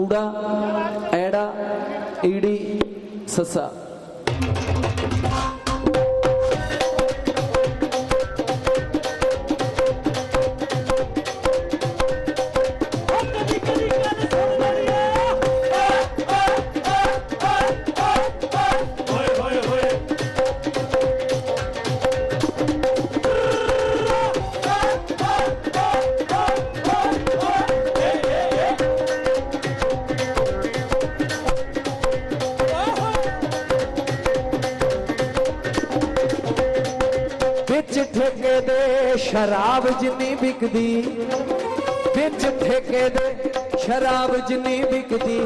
ഊട ഏട ഇടി സസ. ਵਿੱਚ ਠੇਕੇ ਦੇ ਸ਼ਰਾਬ ਜਿੰਨੀ ਵਿਕਦੀ, ਵਿੱਚ ਠੇਕੇ ਦੇ ਸ਼ਰਾਬ ਜਿੰਨੀ ਵਿਕਦੀ,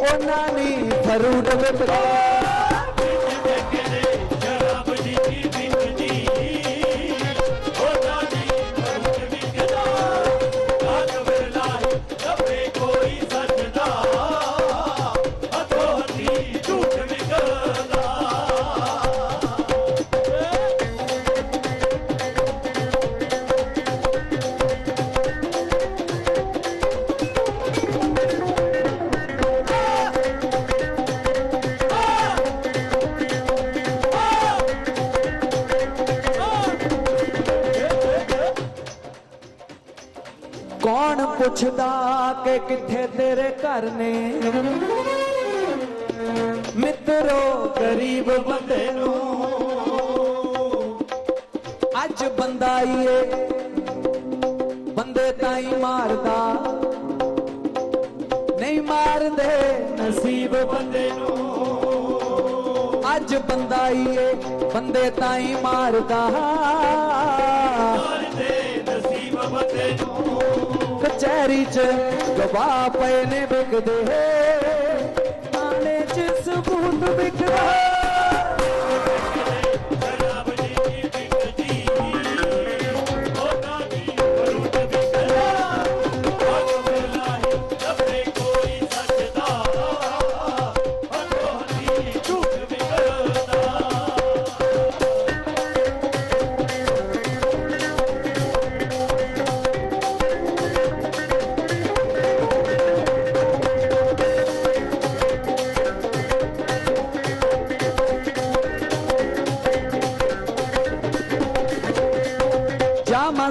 ਉਹਨਾਂ ਨਹੀਂ ਫਰੂਟ ਵਿਕਦਾ ਪੁੱਛਦਾ ਕਿ ਕਿੱਥੇ ਤੇਰੇ ਘਰ ਨੇ? ਮਿੱਤਰੋ, ਗਰੀਬ ਬੰਦੇ ਨੂੰ ਅੱਜ ਬੰਦਾ ਈ ਬੰਦੇ ਤਾਂ ਹੀ ਮਾਰਦਾ। ਨਹੀਂ ਮਾਰਦੇ ਨਸੀਬ ਬੰਦੇ ਨੂੰ। ਅੱਜ ਬੰਦਾ ਈ ਬੰਦੇ ਤਾਂ ਹੀ ਮਾਰਦਾ। ਕਚਹਿਰੀ ਚ ਗਵਾਹ ਪਏ ਨੇ ਵਿਕਦੇ। ਥਾਣੇ ਚ ਸਬੂਤ ਵਿਕਦਾ।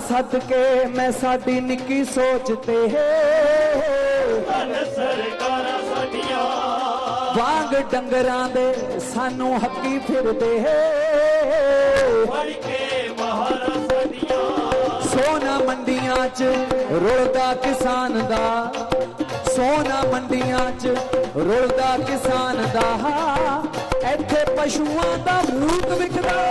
ਸੱਦ ਕੇ ਮੈਂ ਸਾਡੀ ਨਿੱਕੀ ਸੋਚ ਤੇ ਵਾਂਗ ਡੰਗਰਾਂ ਦੇ ਸਾਨੂੰ ਹੱਕੀ ਫਿਰਦੇ ਸੋਨਾ ਮੰਡੀਆਂ 'ਚ ਰੁਲਦਾ ਕਿਸਾਨ ਦਾ, ਸੋਨਾ ਮੰਡੀਆਂ 'ਚ ਰੁਲਦਾ ਕਿਸਾਨ ਦਾ। ਇੱਥੇ ਪਸ਼ੂਆਂ ਦਾ ਮੂਤ ਵਿਕਦਾ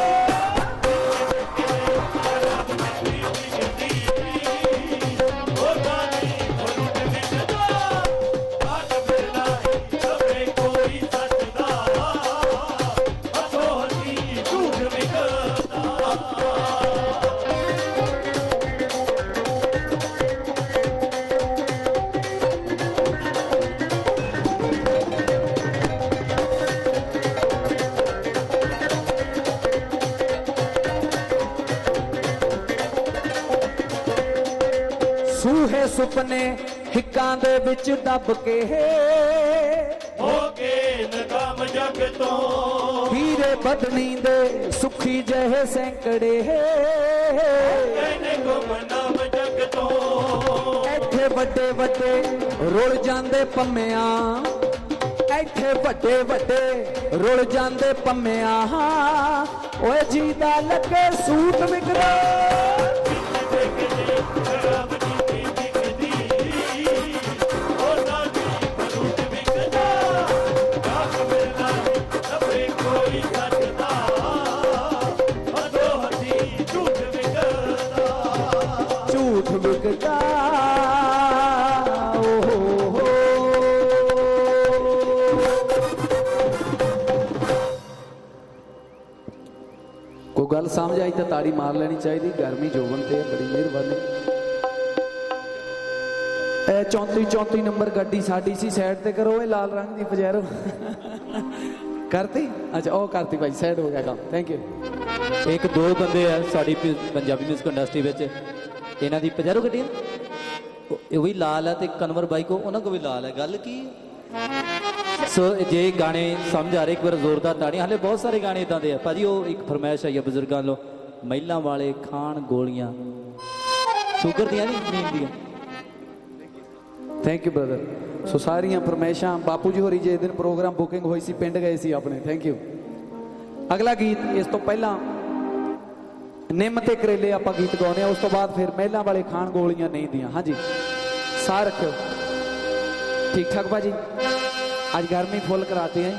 ਸੁਪਨੇ ਹਿੱਕਾਂ ਦੇ ਵਿੱਚ ਦੱਬ ਕੇ। ਹੋ ਕੇ ਨਕਾਮ ਜਗ ਤੋਂ। ਹੀਰੇ ਬਦਨੀ ਦੇ ਸੁਖੀ ਜਿਹੇ ਸੈਂਕੜੇ। ਕਹਿੰਦੇ ਗੁਮਨਾਮ ਜਗ ਤੋਂ। ਇੱਥੇ ਵੱਡੇ ਵੱਡੇ ਰੁਲ ਜਾਂਦੇ ਪੰਮਿਆਂ। ਇੱਥੇ ਵੱਡੇ ਵੱਡੇ ਰੁਲ ਜਾਂਦੇ ਪੰਮਿਆਂ। ਓਏ ਜੀ ਦਾ ਲੱਗੇ ਸੂਟ ਵਿਕਦਾ ਕੋਈ ਗੱਲ ਸਮਝ ਆਈ ਤਾਂ ਤਾੜੀ ਮਾਰ ਲੈਣੀ ਚਾਹੀਦੀ ਤੇ ਬੜੀ ਮਿਹਰਬਾਨੀ। ਇਹ 34 34 ਨੰਬਰ ਗੱਡੀ ਸਾਡੀ ਸੀ ਸਾਈਡ ਤੇ ਕਰੋ, ਇਹ ਲਾਲ ਰੰਗ ਦੀ ਪਜੈਰੋ ਕਰਤੀ? ਅੱਛਾ, ਉਹ ਕਰਤੀ ਭਾਈ ਸਾਈਡ ਹੋ ਗਿਆ ਕੰਮ ਥੈਂਕ ਯੂ ਇੱਕ, ਦੋ ਬੰਦੇ ਆ, ਸਾਡੀ ਪੰਜਾਬੀ ਮਿਊਜ਼ਿਕ ਇੰਡਸਟਰੀ ਵਿੱਚ। ਇਹਨਾਂ ਦੀ ਪਜੈਰੋ ਗੱਡੀ ਉਹ- ਵੀ ਲਾਲ ਹੈ ਤੇ ਕਨਵਰ ਬਾਈ ਕੋ ਉਹਨਾਂ ਕੋ ਵੀ ਲਾਲ ਹੈ ਗੱਲ ਕੀ? ਸੋ ਜੇ ਗਾਣੇ ਸਮਝ ਆ ਰਹੇ, ਇੱਕ ਵਾਰ ਜ਼ੋਰਦਾਰ ਤਾੜੀਆਂ, ਹਲੇ ਬਹੁਤ ਸਾਰੇ ਗਾਣੇ ਇਦਾਂ ਦੇ ਆ। ਭਾਜੀ, ਉਹ ਇੱਕ ਫਰਮਾਇਸ਼ ਆਈ ਆ ਬਜ਼ੁਰਗਾਂ ਲੋ ਮਹਿਲਾਂ ਵਾਲੇ ਖਾਣ ਗੋਲੀਆਂ। ਸ਼ੂਗਰ ਦੀਆਂ ਨਹੀਂ, ਨੀਂਦ ਦੀਆਂ। ਥੈਂਕ ਯੂ ਬ੍ਰਦਰ ਸੋ ਸਾਰੀਆਂ ਫਰਮਾਇਸ਼ਾਂ ਬਾਪੂ ਜੀ ਹੋਰੀ ਜੇ ਦਿਨ ਪ੍ਰੋਗਰਾਮ ਬੁਕਿੰਗ ਹੋਈ ਸੀ, ਪਿੰਡ ਗਏ ਸੀ ਆਪਣੇ। ਥੈਂਕ ਯੂ ਅਗਲਾ ਗੀਤ, ਇਸ ਤੋਂ ਪਹਿਲਾਂ ਨਿੰਮ ਤੇ ਕਰੇਲੇ ਆਪਾਂ ਗੀਤ ਗਾਉਨੇ ਆ ਉਸ ਤੋਂ ਬਾਅਦ ਫਿਰ ਮਹਿਲਾਂ ਵਾਲੇ ਖਾਣ ਗੋਲੀਆਂ ਨਹੀਂ ਦੀਆਂ। ਹਾਂਜੀ ਸਾਹ ਰੱਖਿਓ। ਠੀਕ ਠਾਕ ਬਾਜੀ ਅੱਜ ਗਰਮੀ ਫੁੱਲ ਕਰਾਤੇ ਹੈ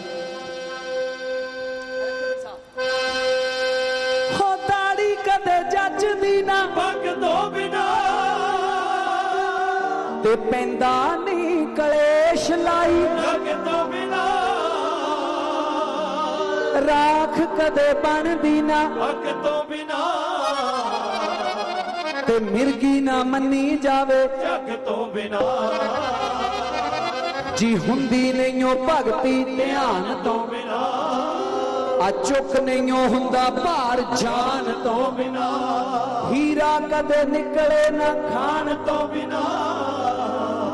ਹੋ ਦਾੜੀ ਕਦੇ ਜੱਜਦੀ ਨਾ ਪੱਗ ਤੋਂ ਬਿਨਾ ਤੇ ਪੈਂਦਾ ਨਹੀਂ ਕਲੇਸ਼ ਲਾਈ ਪੱਗ ਤੋਂ ਬਿਨਾ ਰਾਖ ਕਦੇ ਬਣਦੀ ਨਾ ਪੱਗ ਤੋਂ ਬਿਨਾ ਤੇ ਮਿਰਗੀ ਨਾ ਮੰਨੀ ਜਾਵੇ। ਜੱਗ ਤੋਂ ਬਿਨਾ। ਜੀ ਹੁੰਦੀ ਨਹੀਂਓ ਭਗਤੀ ਧਿਆਨ ਤੋਂ ਬਿਨਾ। ਆ ਚੁੱਕ ਨਹੀਂਓ ਹੁੰਦਾ ਭਾਰ ਜਾਨ ਤੋਂ ਬਿਨਾ। ਹੀਰਾ ਕਦੇ ਨਿਕਲੇ ਨਾ ਖਾਣ ਤੋਂ ਬਿਨਾ।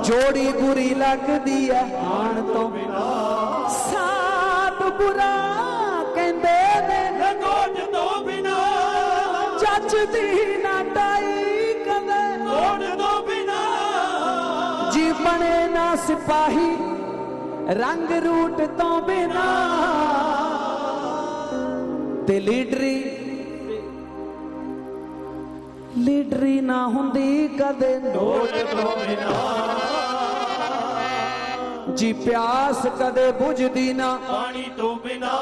ਜੋੜੀ ਬੁਰੀ ਲੱਗਦੀ ਐ ਹਾਣ ਤੋਂ ਬਿਨਾ। ਸਾਪ ਬੁਰਾ ਕਹਿੰਦੇ ਨੇ। ਲਗੋਜ ਤੋਂ ਬਿਨਾ। ਜੱਜ ਦੀ ਸਿਪਾਹੀ ਰੰਗ ਰੂਟ ਤੋਂ ਬਿਨਾ ਤੇ ਲੀਡਰੀ ਲੀਡਰੀ ਨਾ ਹੁੰਦੀ ਕਦੇ ਕੋੜ ਤੋਂ ਬਿਨਾ। ਜੀ ਪਿਆਸ ਕਦੇ ਬੁਝਦੀ ਨਾ। ਪਾਣੀ ਤੋਂ ਬਿਨਾ।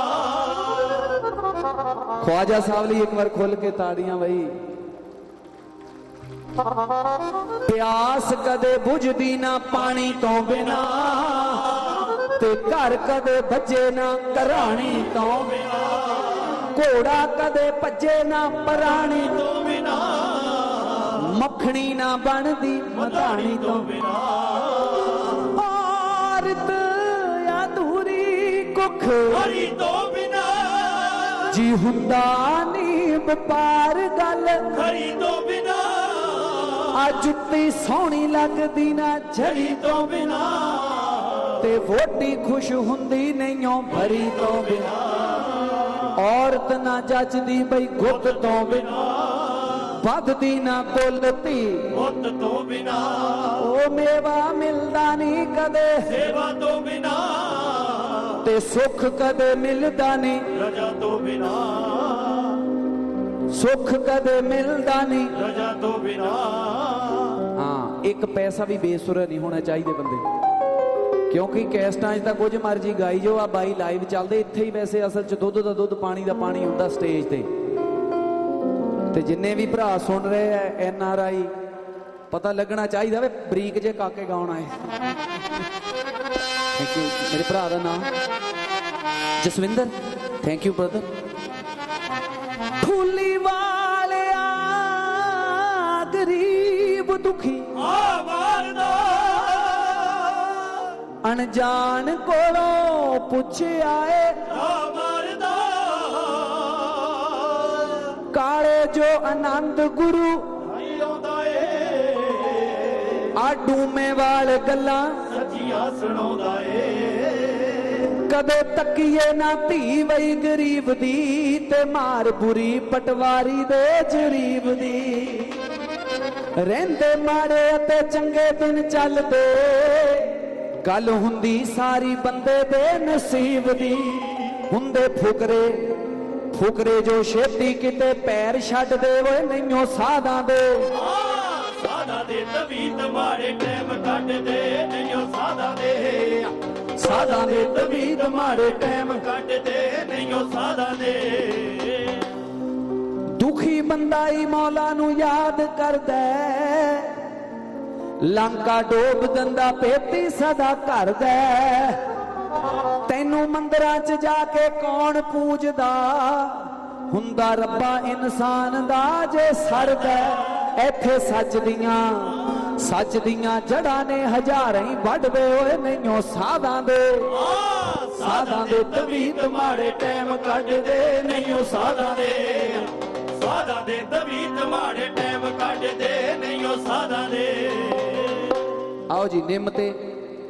ਖਵਾਜਾ ਸਾਹਿਬ ਲਈ ਇੱਕ ਵਾਰ ਖੁੱਲ ਕੇ ਤਾੜੀਆਂ ਬਈ। ਪਿਆਸ ਕਦੇ ਬੁਝਦੀ ਨਾ ਪਾਣੀ ਤੋਂ ਬਿਨਾ ਤੇ ਘਰ ਕਦੇ ਭੱਜੇ ਨਾ ਘਰਾਣੀ ਤੋਂ ਬਿਨਾ। ਘੋੜਾ ਕਦੇ ਭੱਜੇ ਨਾ ਪਰਾਣੀ ਤੋਂ ਬਿਨਾ। ਮੱਖਣੀ ਨਾ ਬਣਦੀ ਮਧਾਣੀ ਤੋਂ ਬਿਨਾ। ਔਰਤ ਅਧੂਰੀ ਕੁੱਖ ਹਰੀ ਤੋਂ ਬਿਨਾ। ਜੀ ਹੁੰਦਾ ਨੀ ਵਪਾਰ ਗੱਲ। ਹਰੀ ਤੋਂ ਆ ਜੁੱਤੀ ਸੋਹਣੀ ਲੱਗਦੀ ਨਾ ਝੜੀ ਤੋਂ ਬਿਨਾ। ਤੇ ਵੋਟੀ ਖੁਸ਼ ਹੁੰਦੀ ਨਹੀਂਓ ਭਰੀ ਤੋਂ ਬਿਨਾ। ਔਰਤ ਨਾ ਜੱਜਦੀ ਬਈ ਗੁੱਤ ਤੋਂ ਬਿਨਾ। ਵੱਧਦੀ ਨਾ ਕੁੱਲ ਧੀ ਮੁੱਤ ਤੋਂ ਬਿਨਾ। ਉਹ ਮੇਵਾ ਮਿਲਦਾ ਨਹੀਂ ਕਦੇ। ਸੇਵਾ ਤੋਂ ਬਿਨਾ। ਤੇ ਸੁੱਖ ਕਦੇ ਮਿਲਦਾ ਨਹੀਂ। ਰਜਾ ਤੋਂ ਬਿਨਾ। ਸੁੱਖ ਕਦੇ ਮਿਲਦਾ ਨਹੀਂ। ਰਜਾ ਤੋਂ ਬਿਨਾ। ਹਾਂ ਇੱਕ ਪੈਸਾ ਵੀ ਬੇਸੁਰਾ ਨਹੀਂ ਹੋਣਾ ਚਾਹੀਦਾ ਬੰਦੇ ਕਿਉਂਕਿ ਕੈਸਟਾਂ 'ਚ ਤਾਂ ਕੁਝ ਮਰਜ਼ੀ ਗਾਈ ਜੋ ਆ ਬਾਈ ਲਾਈਵ ਚੱਲਦੇ ਇੱਥੇ ਹੀ ਵੈਸੇ ਅਸਲ 'ਚ ਦੁੱਧ ਦਾ ਦੁੱਧ ਪਾਣੀ ਦਾ ਪਾਣੀ ਹੁੰਦਾ ਸਟੇਜ ਤੇ। ਤੇ ਜਿੰਨੇ ਵੀ ਭਰਾ ਸੁਣ ਰਹੇ ਐ ਐਨ ਆਰ ਆਈ ਪਤਾ ਲੱਗਣਾ ਚਾਹੀਦਾ ਵੇ ਬਰੀਕ ਜੇ ਕਾਕੇ ਗਾਉਣਾ ਹੈ ਥੈਂਕ ਯੂ ਮੇਰੇ ਭਰਾ ਦਾ ਨਾਮ ਜਸਵਿੰਦਰ। ਥੈਂਕ ਯੂ ਬ੍ਰਦਰ ਦੁਖੀ। ਆ ਮਾਰਦਾ ਅਣਜਾਣ ਕੋਲੋਂ ਪੁੱਛਿਆ ਏ ਆ ਮਾਰਦਾ ਕਾਲੇ ਜੋ ਆਨੰਦ ਗੁਰੂ ਆਈ ਆਉਂਦਾ ਏ। ਆ ਡੂਮੇ ਵਾਲ ਗੱਲਾਂ ਸੱਚੀਆਂ ਸੁਣਾਉਂਦਾ ਏ। ਕਦੇ ਤੱਕੀਏ ਨਾ ਧੀ ਵਈ ਗਰੀਬ ਦੀ ਤੇ ਮਾਰ ਬੁਰੀ ਪਟਵਾਰੀ ਦੇ ਜਰੀਬ ਦੀ। ਰਹਿੰਦੇ ਮਾੜੇ ਅਤੇ ਚੰਗੇ ਦਿਨ ਚੱਲਦੇ। ਗੱਲ ਹੁੰਦੀ ਸਾਰੀ ਬੰਦੇ ਦੇ ਨਸੀਬ ਦੀ। ਹੁੰਦੇ ਫੁਕਰੇ ਫੁਕਰੇ ਜੋ ਛੇਤੀ ਕਿਤੇ ਪੈਰ ਛੱਡਦੇ ਓਏ ਨਹੀਂਓ ਸਾਧਾਂ ਦੇ। ਸਾਦਾ ਦੇ ਤਵੀਤ ਮਾਰੇ ਟਾਈਮ ਕੱਢਦੇ, ਨਹੀਂਓ ਸਾਦਾ ਦੇ ਸਾਧਾਂ ਦੇ ਤਵੀਦ ਮਾੜੇ ਟਾਈਮ ਕੱਢਦੇ ਨਹੀਂਓ ਸਾਦਾ ਦੇ। ਬੰਦਾ ਹੀ ਮੌਲਾ ਨੂੰ ਯਾਦ ਕਰਦਾ ਲੰਕਾ ਡੋਬ ਦਿੰਦਾ ਪੇਤੀ ਸਦਾ ਕਰਦਾ ਤੈਨੂੰ ਮੰਦਰਾਂ 'ਚ ਜਾ ਕੇ ਕੌਣ ਪੂਜਦਾ? ਹੁੰਦਾ ਰੱਬਾ ਇਨਸਾਨ ਦਾ ਜੇ ਸਰਦਾ ਇੱਥੇ ਸੱਚ ਦੀਆਂ ਸੱਚ ਦੀਆਂ ਜੜਾਂ ਨੇ ਹਜ਼ਾਰਾਂ ਹੀ ਵੱਢਦੇ ਓਏ ਨਹੀਂਓ ਸਾਧਾਂ ਦੇ। ਸਾਧਾਂ ਦੇ ਤਵੀਤ ਮਾੜੇ ਟਾਈਮ ਕੱਢਦੇ ਨਹੀਂਓ ਸਾਦਾ ਦੇ। ਸਾਦਾ ਦੇ ਤਵੀਤ ਮਾੜੇ ਟਾਈਮ ਕੱਢਦੇ ਨਹੀਂ ਉਹ ਸਾਦਾ ਦੇ। ਆਓ ਜੀ ਨਿੰਮ ਤੇ